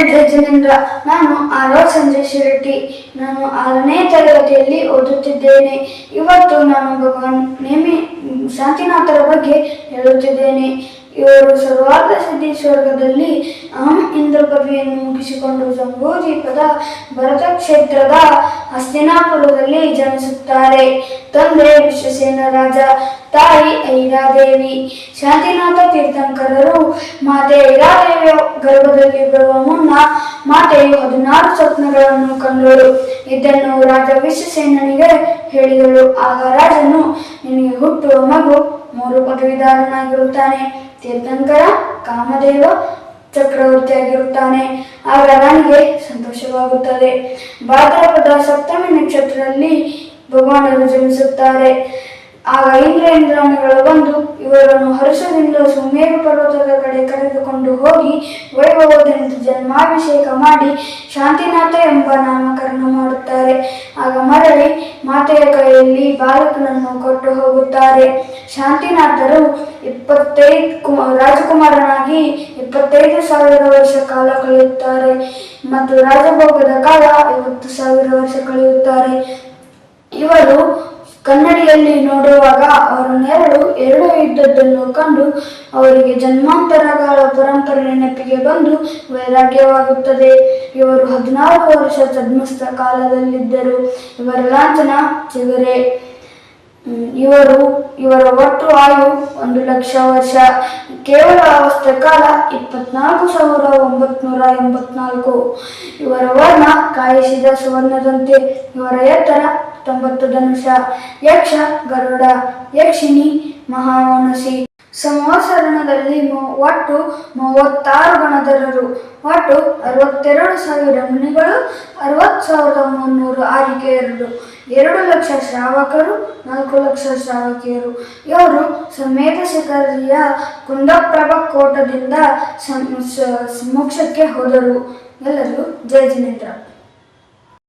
ಜಯಜಿನೇಂದ್ರ ನಾನು ಆರೋ ಸಂಜಯ್ ಶೆಟ್ಟಿ. ನಾನು ಆರನೇ ತರಗತಿಯಲ್ಲಿ ಓದುತ್ತಿದ್ದೇನೆ. ಇವತ್ತು ನಾನು ಭಗವಾನ್ ನೇಮಿ ಶಾಂತಿನಾಥರ ಬಗ್ಗೆ ಹೇಳುತ್ತಿದ್ದೇನೆ. ಇವರು ಸರ್ವಾರ್ಥ ಸಿದ್ಧಿ ಸ್ವರ್ಗದಲ್ಲಿ ಅಹಂ ಇಂದ್ರ ಪದವಿಯನ್ನು ಮುಗಿಸಿಕೊಂಡು ಜಂಬೂದೀಪದ ಭರತ ಕ್ಷೇತ್ರದ ಹಸ್ತಿನಾಪುರದಲ್ಲಿ ಜನಿಸುತ್ತಾರೆ. ತಂದೆ ವಿಶ್ವಸೇನ ರಾಜ, ತಾಯಿ ಐರಾದೇವಿ. ಶಾಂತಿನಾಥ ತೀರ್ಥಂಕರರು, ಮಾತೆ ಐರಾದೇವಿಯ ಗರ್ಭದಲ್ಲಿ ಬರುವ ಮುನ್ನ ಮಾತೆಯು ಹದಿನಾರು ಸ್ವಪ್ನಗಳನ್ನು ಕಂಡಳು. ಇದನ್ನು ರಾಜ ವಿಶ್ವಸೇನನಿಗೆ ಹೇಳಿದಳು. ಆಗ ರಾಜನು, ನಿನಗೆ ಹುಟ್ಟುವ ಮಗು ಮೂರು ಪದವೀಧರನಾಗಿರುತ್ತಾನೆ. ತೀರ್ಥಂಕರ ಕಾಮದೇವ ಚಕ್ರವರ್ತಿಯಾಗಿರುತ್ತಾನೆ. ಆಗ ರಾಣಿಗೆ ಸಂತೋಷವಾಗುತ್ತದೆ. ಭಾದ್ರಪದ ಸಪ್ತಮಿ ನಕ್ಷತ್ರದಲ್ಲಿ ಭಗವಾನರು ಜನಿಸುತ್ತಾರೆ. ಆಗ ಇಂದ್ರ ಇಂದ್ರಾಣಿಗಳು ಬಂದು ಇವರನ್ನು ಹರ್ಷದಿಂದ ಸುಮೇರು ಪರ್ವತದ ಕಡೆ ಕರೆದುಕೊಂಡು ಹೋಗಿ ವೈಭವದಿಂದ ಜನ್ಮಾಭಿಷೇಕ ಮಾಡಿ ಶಾಂತಿನಾಥ ಎಂಬ ನಾಮಕರಣ ಮಾಡುತ್ತಾರೆ. ಆಗ ಮರಳಿ ಮಾತೆಯ ಕೈಯಲ್ಲಿ ಬಾಲಕನನ್ನು ಕೊಟ್ಟು ಹೋಗುತ್ತಾರೆ. ಶಾಂತಿನಾಥರು ಇಪ್ಪತ್ತೈದು ಕುಮ ರಾಜಕುಮಾರನಾಗಿ ಇಪ್ಪತ್ತೈದು ಸಾವಿರ ವರ್ಷ ಕಾಲ ಕಳೆಯುತ್ತಾರೆ ಮತ್ತು ರಾಜಭೋಗದ ಕಾಲ ಐವತ್ತು ಸಾವಿರ ವರ್ಷ ಕಳೆಯುತ್ತಾರೆ. ಇವರು ಕನ್ನಡಿಯಲ್ಲಿ ನೋಡುವಾಗ ಅವರ ನೆರಳು ಎರಡು ಇದ್ದದ್ದನ್ನು ಕಂಡು ಅವರಿಗೆ ಜನ್ಮಾಂತರಗಳ ಪರಂಪರೆ ನೆನಪಿಗೆ ಬಂದು ವೈರಾಗ್ಯವಾಗುತ್ತದೆ. ಇವರು ಹದಿನಾರು ವರ್ಷ ಛದ್ಮಸ್ಥ ಕಾಲದಲ್ಲಿದ್ದರು. ಇವರ ಲಾಂಛನ ಚಿಗುರೆ. ಇವರು, ಇವರ ಒಟ್ಟು ಆಯು ಒಂದು ಲಕ್ಷ ವರ್ಷ. ಕೇವಲ ಅವಸ್ಥೆ ಕಾಲ ಇಪ್ಪತ್ನಾಲ್ಕು ಸಾವಿರ ಒಂಬತ್ನೂರ ಎಂಬತ್ನಾಲ್ಕು. ಇವರ ವರ್ಣ ಕಾಯಿಸಿದ ಸುವರ್ಣದಂತೆ, ಇವರ ಎತ್ತರ ತೊಂಬತ್ತು ಧನುಷ. ಯಕ್ಷ, ಗರುಡ, ಯಕ್ಷಿಣಿ ಮಹಾವನಸಿ ಸಂವತ್ಸರಣದಲ್ಲಿ ಒಟ್ಟು ಮೂವತ್ತಾರು ಗಣಧರರು. ಒಟ್ಟು ಅರವತ್ತೆರಡು ಸಾವಿರ ಮುನಿಗಳು, ಅರವತ್ತು ಸಾವಿರದ ಮುನ್ನೂರು ಆರಿಕೆಯರು ಎರಡು ಲಕ್ಷ ಶ್ರಾವಕರು, ನಾಲ್ಕು ಲಕ್ಷ ಶ್ರಾವಕಿಯರು. ಇವರು ಸಮೇತ ಶಿಖರಿಯ ಕುಂದಪ್ರಭ ಕೋಟದಿಂದ ಮೋಕ್ಷಕ್ಕೆ ಹೋದರು. ಎಲ್ಲರೂ ಜಯ ಜಿನೇಂದ್ರ.